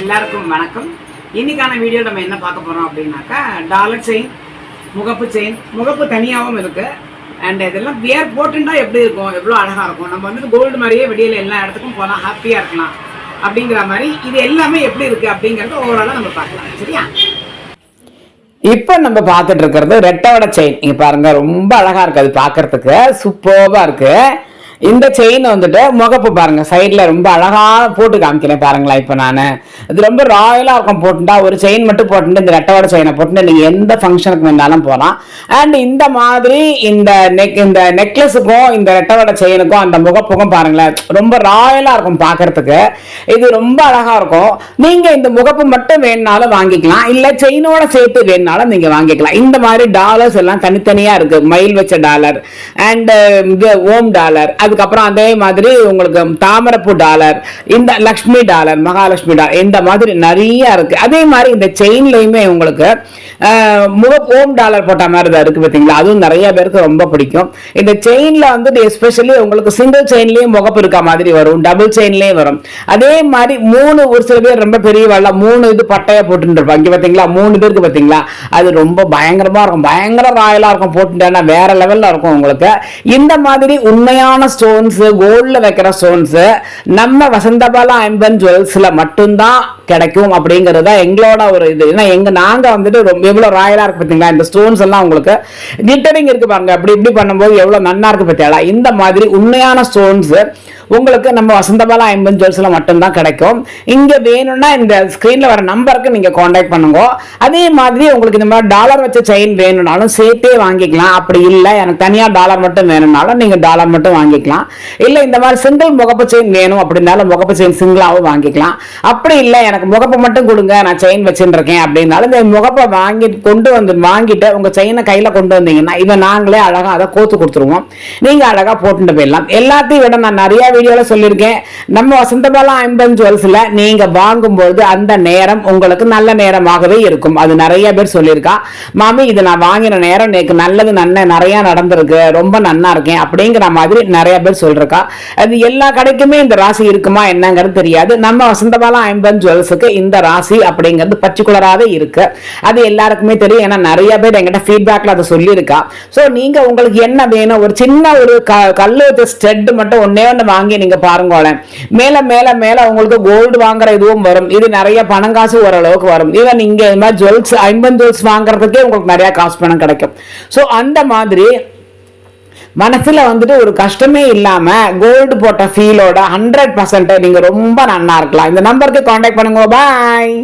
எல்லாருக்கும் வணக்கம். இன்னைக்கான வீடியோ நம்ம என்ன பார்க்க போறோம் அப்படின்னாக்கா டாலர் செயின் முகப்பு செயின் முகப்பு தனியாகவும் இருக்கு. அண்ட் இதெல்லாம் வியர் போட்டுட்டா எப்படி இருக்கும்? எவ்வளோ அழகா இருக்கும்? நம்ம வந்து கோல்டு மாதிரியே வெளியில எல்லா இடத்துக்கும் போகலாம் ஹாப்பியா இருக்கலாம். அப்படிங்கிற மாதிரி இது எல்லாமே எப்படி இருக்கு அப்படிங்கறத ஓவராலாக நம்ம பார்க்கலாம். சரியா? இப்போ நம்ம பார்த்துட்டு இருக்கிறது ரெட்டோட செயின் இங்க பாருங்க ரொம்ப அழகா இருக்கு. அது பார்க்கறதுக்கு சூப்பர்வா இருக்கு. இந்த செயின் வந்துட்டு முகப்பு பாருங்க சைடில் ரொம்ப அழகாக போட்டு காமிக்கிறேன் பாருங்களேன் இப்போ நான். இது ரொம்ப ராயலாக இருக்கும் போட்டுட்டா ஒரு செயின் மட்டும் போட்டுட்டு இந்த ரெட்டோட செயினை போட்டுட்டு நீங்கள் எந்த ஃபங்க்ஷனுக்கு வேணாலும் போகலாம் அண்ட் இந்த மாதிரி இந்த நெக் இந்த நெக்லஸுக்கும் இந்த ரெட்டோட செயினுக்கும் அந்த முகப்புக்கும் பாருங்களேன் ரொம்ப ராயலாக இருக்கும் பார்க்கறதுக்கு இது ரொம்ப அழகா இருக்கும். நீங்க இந்த முகப்பு மட்டும் வேணுனாலும் வாங்கிக்கலாம். இல்ல செயினோட சேர்த்து வேணுனாலும் நீங்க வாங்கிக்கலாம். இந்த மாதிரி டாலர்ஸ் எல்லாம் தனித்தனியா இருக்கு. மயில் வச்ச டாலர் அண்ட் um, இது ஓம் டாலர் அதுக்கப்புறம் அதே மாதிரி உங்களுக்கு தாமரப்பூ டாலர் இந்த லக்ஷ்மி டாலர் மகாலட்சுமி டாலர் இந்த மாதிரி நிறைய இருக்கு. அதே மாதிரி இந்த செயின்லயுமே உங்களுக்கு முக ஓம் டாலர் போட்ட மாதிரி தான் இருக்கு பார்த்தீங்களா அதுவும் நிறைய பேருக்கு ரொம்ப பிடிக்கும். இந்த செயின்ல வந்து எஸ்பெஷலி உங்களுக்கு சிங்கிள் செயின்லயும் முகப்பு இருக்க மாதிரி வரும் டபுள் செயின்லயும் வரும். அதே மாதிரி மூணு ஒரு சில பேர் ரொம்ப பெரிய வரல மூணு இது பட்டையை போட்டுட்டு இருப்பாங்க. பார்த்தீங்களா மூணு பேருக்கு பார்த்தீங்களா அது ரொம்ப பயங்கரமா இருக்கும். பயங்கர ராயலா இருக்கும். போட்டுட்டேன்னா வேற லெவல்ல இருக்கும் உங்களுக்கு. இந்த மாதிரி உண்மையான ஸ்டோன்ஸு கோல்டில் வைக்கிற ஸ்டோன்ஸு நம்ம வசந்தபாலா ஐம்பன் ஜுவல்ஸில் மட்டும்தான் கிடைக்கும் அப்படிங்கிறது தான் எங்களோட ஒரு இது. ஏன்னா எங்கள் நாங்கள் வந்துட்டு ரொம்ப எவ்வளோ ராயலாக இருக்குது பார்த்தீங்களா இந்த ஸ்டோன்ஸ் எல்லாம் உங்களுக்கு கிட்டரிங் இருக்கு பாருங்க. அப்படி இப்படி பண்ணும்போது எவ்வளோ நன்னா இருக்குது பார்த்தீங்களா இந்த மாதிரி உண்மையான ஸ்டோன்ஸு உங்களுக்கு நம்ம வசந்தபாலா ஐம்பன் ஜுவல்ஸில் மட்டும்தான் கிடைக்கும். இங்கே வேணும்னா இந்த ஸ்க்ரீனில் வர நம்பருக்கு நீங்கள் காண்டாக்ட் பண்ணுங்க. அதே மாதிரி உங்களுக்கு இந்த மாதிரி டாலர் வச்ச செயின் வேணும்னாலும் சேர்த்தே வாங்கிக்கலாம். அப்படி இல்லை எனக்கு தனியாக டாலர் மட்டும் வேணும்னாலும் நீங்கள் டாலர் மட்டும் வாங்கிக்கலாம். இல்ல இந்த மாதிரி சிங்கிள் முகப்பு செயின் வேணும் அப்படின்னாலும் முகப்பு செயின் சிங்கிளாவும் வாங்கிக்கலாம். அப்படி இல்லை எனக்கு முகப்பு மட்டும் கொடுங்க நான் செயின் வச்சுருக்கேன் இருக்கேன் அப்படின்னாலும் இந்த முகப்பை வாங்கி கொண்டு வந்து வாங்கிட்டு உங்க செயினை கையில கொண்டு வந்தீங்கன்னா இதை நாங்களே அழகா அதை கோத்து கொடுத்துருவோம். நீங்க அழகா போட்டுட்டு போயிடலாம். எல்லாத்தையும் விட நான் நிறைய வீடியோல சொல்லியிருக்கேன். நம்ம வசந்தபாலா ஐம்பது ஜுவல்ஸில் நீங்க வாங்கும்போது அந்த நேரம் உங்களுக்கு நல்ல நேரமாகவே இருக்கும். அது நிறைய பேர் சொல்லியிருக்கா மாமி இது நான் வாங்கின நேரம் நேக்கு நல்லது நன்ன நிறையா நடந்திருக்கு ரொம்ப நன்னா இருக்கேன் அப்படிங்கிற மாதிரி நிறைய பேர் சொல்லிருக்கா அது எல்லா கடைக்குமே இந்த ராசி இருக்குமா என்னங்கிறது தெரியாது. நம்ம வசந்தபாலா ஐம்பன் ஜுவல்ஸுக்கு இந்த ராசி அப்படிங்கிறது பர்டிகுலராகவே இருக்கு. அது எல்லாருக்குமே தெரியும். ஏன்னா நிறைய பேர் எங்கிட்ட ஃபீட்பேக்ல அதை சொல்லியிருக்கா. ஸோ நீங்க உங்களுக்கு என்ன வேணும்? ஒரு சின்ன ஒரு க கல்லு ஸ்டெட் மட்டும் ஒன்னே ஒன்று வாங்கி நீங்க பாருங்களேன். மேல மேல மேல உங்களுக்கு கோல்டு வாங்குற இதுவும் வரும். இது நிறைய பணம் காசு ஓரளவுக்கு வரும். ஈவன் இங்க இந்த மாதிரி ஜுவல்ஸ் ஐம்பது ஜுவல்ஸ் வாங்குறதுக்கே உங்களுக்கு நிறைய காசு பணம் கிடைக்கும். ஸோ அந்த மாதிரி மனசில் வந்துட்டு ஒரு கஷ்டமே இல்லாமல் கோல்டு போட்ட ஃபீலோட ஹண்ட்ரட் பர்சன்ட் நீங்கள் ரொம்ப நன்னா இருக்கலாம். இந்த நம்பருக்கு காண்டாக்ட் பண்ணுங்க. பாய்